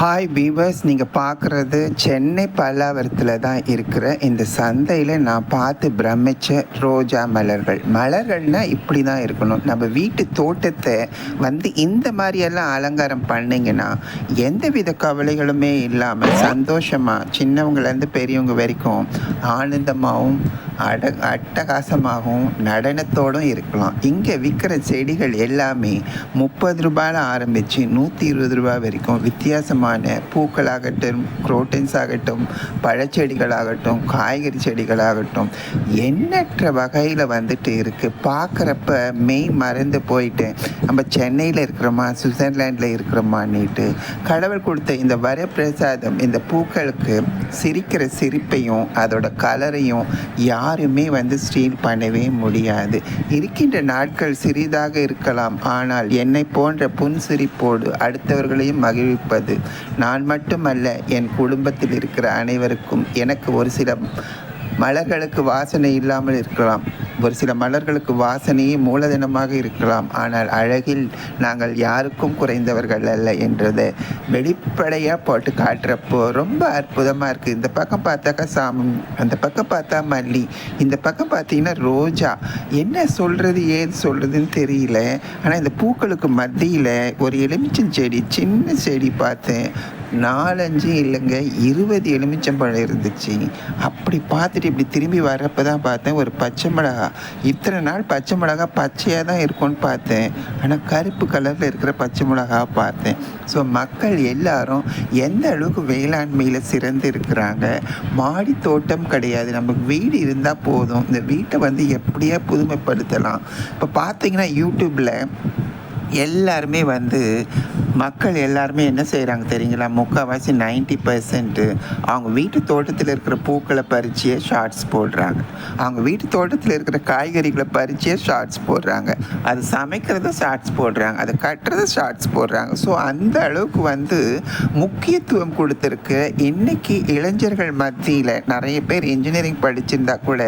Hi beavers நீங்கள் பார்க்குறது சென்னை பல்லாவரத்தில் தான் இருக்கிற இந்த சந்தையில் நான் பார்த்து பிரமிச்ச ரோஜா மலர்கள். மலர்கள்னால் இப்படி தான் இருக்கணும். நம்ம வீட்டு தோட்டத்தை வந்து இந்த மாதிரியெல்லாம் அலங்காரம் பண்ணிங்கன்னா எந்தவித கவலைகளுமே இல்லாமல் சந்தோஷமாக சின்னவங்கலேருந்து பெரியவங்க வரைக்கும் ஆனந்தமாகவும் அட அட்டகாசமாகவும் நடனத்தோடும் இருக்கலாம். இங்கே விற்கிற செடிகள் எல்லாமே முப்பது ரூபாயில் ஆரம்பித்து நூற்றி இருபது ரூபாய் வரைக்கும் வித்தியாசமான பூக்களாகட்டும் குரோட்டன்ஸ் ஆகட்டும் பழச்செடிகளாகட்டும் காய்கறி செடிகளாகட்டும் எண்ணற்ற வகையில் வந்துட்டு இருக்குது பார்க்குறப்ப மெய் மறந்து போயிட்டு நம்ம சென்னையில் இருக்கிறோமா சுவிட்சர்லாண்டில் இருக்கிறோமான்னுட்டு கடவுள் கொடுத்த இந்த வரப்பிரசாதம் இந்த பூக்களுக்கு சிரிக்கிற சிரிப்பையும் அதோட கலரையும் யாருமே வந்து ஸ்டீல் பண்ணவே முடியாது. இருக்கின்ற நாட்கள் சிறிதாக இருக்கலாம். ஆனால் என்னை போன்ற புன்சிரிப்போடு அடுத்தவர்களையும் மகிழ்விப்பது நான் மட்டுமல்ல என் குடும்பத்தில் இருக்கிற அனைவருக்கும் எனக்கு ஒரு சில மலர்களுக்கு வாசனை இல்லாமல் இருக்கலாம். ஒரு சில மலர்களுக்கு வாசனையே மூலதனமாக இருக்கலாம். ஆனால் அழகில் நாங்கள் யாருக்கும் குறைந்தவர்கள் அல்ல என்றது வெளிப்படையாக போட்டு காட்டுறப்போ ரொம்ப அற்புதமாக இருக்குது இந்த பக்கம் பார்த்தாக்கா சாமம் அந்த பக்கம் பார்த்தா மல்லி இந்த பக்கம் பார்த்தீங்கன்னா ரோஜா. என்ன சொல்கிறது ஏது சொல்கிறதுன்னு தெரியல. ஆனால் இந்த பூக்களுக்கு மத்தியில் ஒரு எலுமிச்சம் செடி சின்ன செடி பார்த்தேன். நாலஞ்சு இல்லைங்க இருபது எலுமிச்சம்பழம் இருந்துச்சு. அப்படி பார்த்துட்டு இப்படி திரும்பி வரப்போ தான் பார்த்தேன் ஒரு பச்சை மிளகா. இத்தனை நாள் பச்சை மிளகா பச்சையாக தான் இருக்கும்னு பார்த்தேன். ஆனால் கருப்பு கலரில் இருக்கிற பச்சை மிளகா பார்த்தேன். ஸோ மக்கள் எல்லாரும் எந்த அளவுக்கு வேளாண்மையில் சிறந்து இருக்கிறாங்க? மாடி தோட்டம் கிடையாது. நமக்கு வீடு இருந்தால் போதும். இந்த வீட்டை வந்து எப்படியா புதுமைப்படுத்தலாம்? இப்போ பார்த்தீங்கன்னா யூடியூப்பில் எல்லாருமே வந்து மக்கள் எல்லாருமே என்ன செய்கிறாங்க தெரியுங்களா? முக்கால்வாசி நைன்டி பர்சன்ட்டு அவங்க வீட்டு தோட்டத்தில் இருக்கிற பூக்களை பறிச்சே ஷார்ட்ஸ் போடுறாங்க. அவங்க வீட்டு தோட்டத்தில் இருக்கிற காய்கறிகளை பறிச்சே ஷார்ட்ஸ் போடுறாங்க. அது சமைக்கிறத ஷார்ட்ஸ் போடுறாங்க. அதை கட்டுறத ஷார்ட்ஸ் போடுறாங்க. ஸோ அந்த அளவுக்கு வந்து முக்கியத்துவம் கொடுத்துருக்கு. இன்னைக்கு இளைஞர்கள் மத்தியில் நிறைய பேர் இன்ஜினியரிங் படிச்சிருந்தா கூட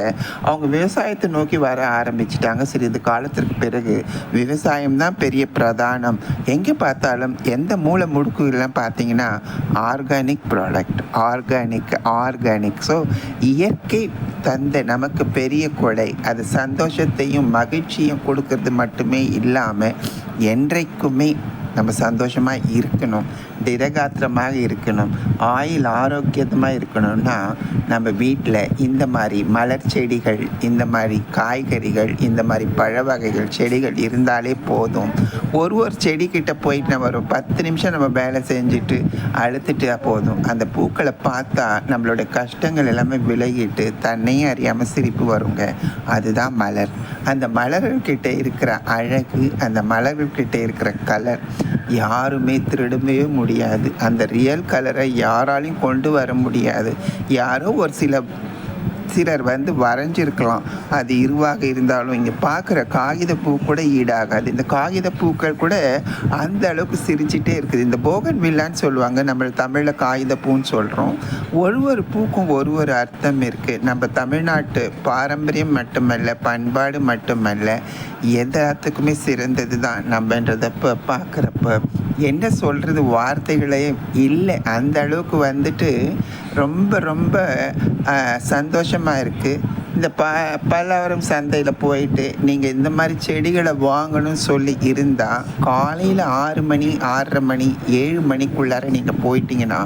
அவங்க விவசாயத்தை நோக்கி வர ஆரம்பிச்சிட்டாங்க. சிறிது காலத்திற்கு பிறகு விவசாயம் தான் பெரிய பிரதானம். எங்கே பார்த்தாலும் எந்த மூல முடுக்குலாம் பார்த்தீங்கன்னா organic product organic organic. So இயற்கை தந்த நமக்கு பெரிய கொடை. அது சந்தோஷத்தையும் மகிழ்ச்சியும் கொடுக்கறது மட்டுமே இல்லாமல் என்றைக்குமே நம்ம சந்தோஷமாக இருக்கணும். திடகாத்திரமாக இருக்கணும். ஆயில் ஆரோக்கியமாக இருக்கணும்னா நம்ம வீட்டில் இந்த மாதிரி மலர் செடிகள் இந்த மாதிரி காய்கறிகள் இந்த மாதிரி பழ வகைகள் செடிகள் இருந்தாலே போதும். ஒரு ஒரு செடிக்கிட்ட போயிட்டு நம்ம ஒரு பத்து நிமிஷம் நம்ம வேலை செஞ்சுட்டு அழுத்துட்டு போதும். அந்த பூக்களை பார்த்தா நம்மளோட கஷ்டங்கள் எல்லாமே விலகிட்டு தன்னையும் அறியாமல் சிரிப்பு வருங்க. அதுதான் மலர். அந்த மலர்கள்கிட்ட இருக்கிற அழகு அந்த மலர்கள்கிட்ட இருக்கிற கலர் யாருமே திருடவே முடியாது. அந்த ரியல் கலரை யாராலையும் கொண்டு வர முடியாது. யாரோ ஒரு சில சிலர் வந்து வரைஞ்சிருக்கலாம். அது இருவாக இருந்தாலும் இங்கே பார்க்குற காகித பூ கூட ஈடாகாது. இந்த காகித பூக்கள் கூட அந்த அளவுக்கு சிரிச்சிட்டே இருக்குது. இந்த போகன் வில்லான்னு சொல்லுவாங்க. நம்ம தமிழில் காகித பூன்னு சொல்கிறோம் ஒரு ஒரு பூக்கும் ஒரு ஒரு அர்த்தம் இருக்குது நம்ம தமிழ்நாட்டு பாரம்பரியம் மட்டுமல்ல பண்பாடு மட்டுமல்ல எல்லாத்துக்குமே சிறந்தது தான் நம்மன்றதப்போ பார்க்குறப்ப என்ன சொல்கிறது வார்த்தைகளே இல்லை. அந்த அளவுக்கு வந்துட்டு ரொம்ப ரொம்ப சந்தோஷமாக இருக்குது இந்த ப பல்லவரம் சந்தையில் போயிட்டு நீங்கள் இந்த மாதிரி செடிகளை வாங்கணும்னு சொல்லி இருந்தால் காலையில் ஆறு மணி ஆறரை மணி ஏழு மணிக்குள்ளார நீங்கள் போயிட்டீங்கன்னா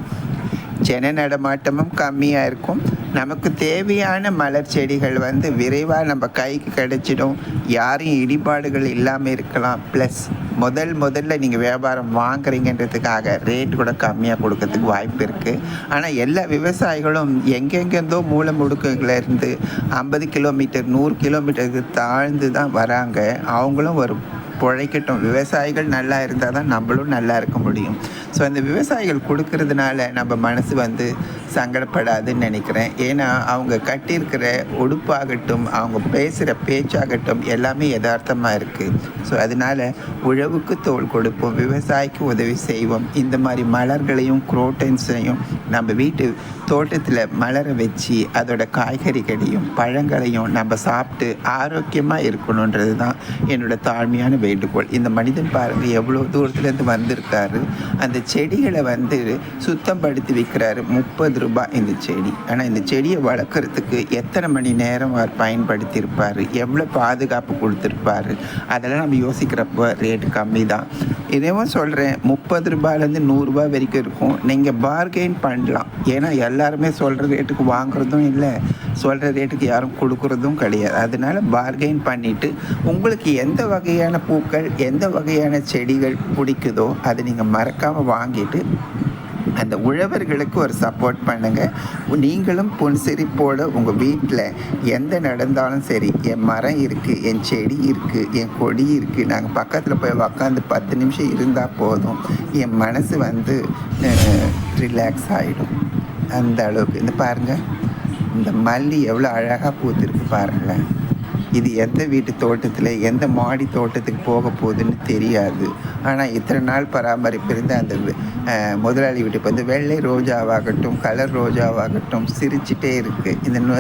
ஜன நடமாட்டமும் கம்மியாக இருக்கும். நமக்கு தேவையான மலர் செடிகள் வந்து விரைவாக நம்ம கைக்கு கிடைச்சிடும். யாரையும் இடிபாடுகள் இல்லாமல் இருக்கலாம். ப்ளஸ் முதல் முதல்ல நீங்கள் வியாபாரம் வாங்குறீங்கன்றதுக்காக ரேட் கூட கம்மியாக கொடுக்கறதுக்கு வாய்ப்பு இருக்குது ஆனால் எல்லா விவசாயிகளும் எங்கெங்கேருந்தோ மூளை முடுக்குலேருந்து ஐம்பது கிலோமீட்டர் நூறு கிலோமீட்டருக்கு தாழ்ந்து தான் வராங்க. அவங்களும் ஒரு பிழைக்கட்டும். விவசாயிகள் நல்லா இருந்தால் தான் நம்மளும் நல்லா இருக்க முடியும். ஸோ அந்த விவசாயிகள் கொடுக்கறதுனால நம்ம மனசு வந்து சங்கடப்படாதுன்னு நினைக்கிறேன். ஏன்னா அவங்க கட்டியிருக்கிற உடுப்பாகட்டும் அவங்க பேசுகிற பேச்சாகட்டும் எல்லாமே யதார்த்தமாக இருக்குது ஸோ அதனால் உழவுக்கு தோல் கொடுப்போம் விவசாயிக்கு உதவி செய்வோம். இந்த மாதிரி மலர்களையும் குரோட்டன்ஸையும் நம்ம வீட்டு தோட்டத்தில் மலர வச்சு அதோட காய்கறிகளையும் பழங்களையும் நம்ம சாப்பிட்டு ஆரோக்கியமாக இருக்கணுன்றது தான் என்னோட தாழ்மையான வேண்டுகோள். இந்த மனிதன் பாருங்கள் எவ்வளோ தூரத்துலேருந்து வந்திருக்காரு. அந்த செடிகளை வந்து சுத்தம் படுத்தி விற்கிறாரு முப்பது ரூபாய் இந்த செடி. ஆனால் இந்த செடியை வளர்க்குறதுக்கு எத்தனை மணி நேரம் அவர் பயன்படுத்தியிருப்பார்? எவ்வளோ பாதுகாப்பு கொடுத்துருப்பாரு? அதெல்லாம் நம்ம யோசிக்கிறப்போ ரேட்டு கம்மி தான் இதேவும் சொல்கிறேன் முப்பது ரூபாயிலேருந்து நூறுரூபா வரைக்கும் இருக்கும். நீங்கள் பார்கெயின் பண்ணலாம். ஏன்னா எல்லாருமே சொல்கிற ரேட்டுக்கு வாங்குறதும் இல்லை. சொல்கிற ரேட்டுக்கு யாரும் கொடுக்குறதும் கிடையாது. அதனால பார்கெயின் பண்ணிவிட்டு உங்களுக்கு எந்த வகையான பூக்கள் எந்த வகையான செடிகள் பிடிக்குதோ அதை நீங்கள் மறக்காமல் வாங்கிட்டு அந்த உழவர்களுக்கு ஒரு சப்போர்ட் பண்ணுங்கள் நீங்களும் புன்சிரிப்போடு உங்கள் வீட்டில் எந்த நடந்தாலும் சரி என் மரம் இருக்குது என் செடி இருக்குது என் கொடி இருக்குது நாங்கள் பக்கத்தில் போய் உக்காந்து பத்து நிமிஷம் இருந்தால் போதும். என் மனசு வந்து ரிலாக்ஸ் ஆகிடும் அந்த அளவுக்கு. இந்த பாருங்கள் இந்த மல்லி எவ்வளோ அழகாக பூத்திருக்கு பாருங்களேன். இது எந்த வீட்டு தோட்டத்தில் எந்த மாடி தோட்டத்துக்கு போக போகுதுன்னு தெரியாது. ஆனால் இத்தனை நாள் பராமரிப்பு இருந்த அந்த முதலாளி வீட்டுக்கு வந்து வெள்ளை ரோஜாவாகட்டும் கலர் ரோஜாவாகட்டும் சிரிச்சிட்டே இருக்குது இந்த நோ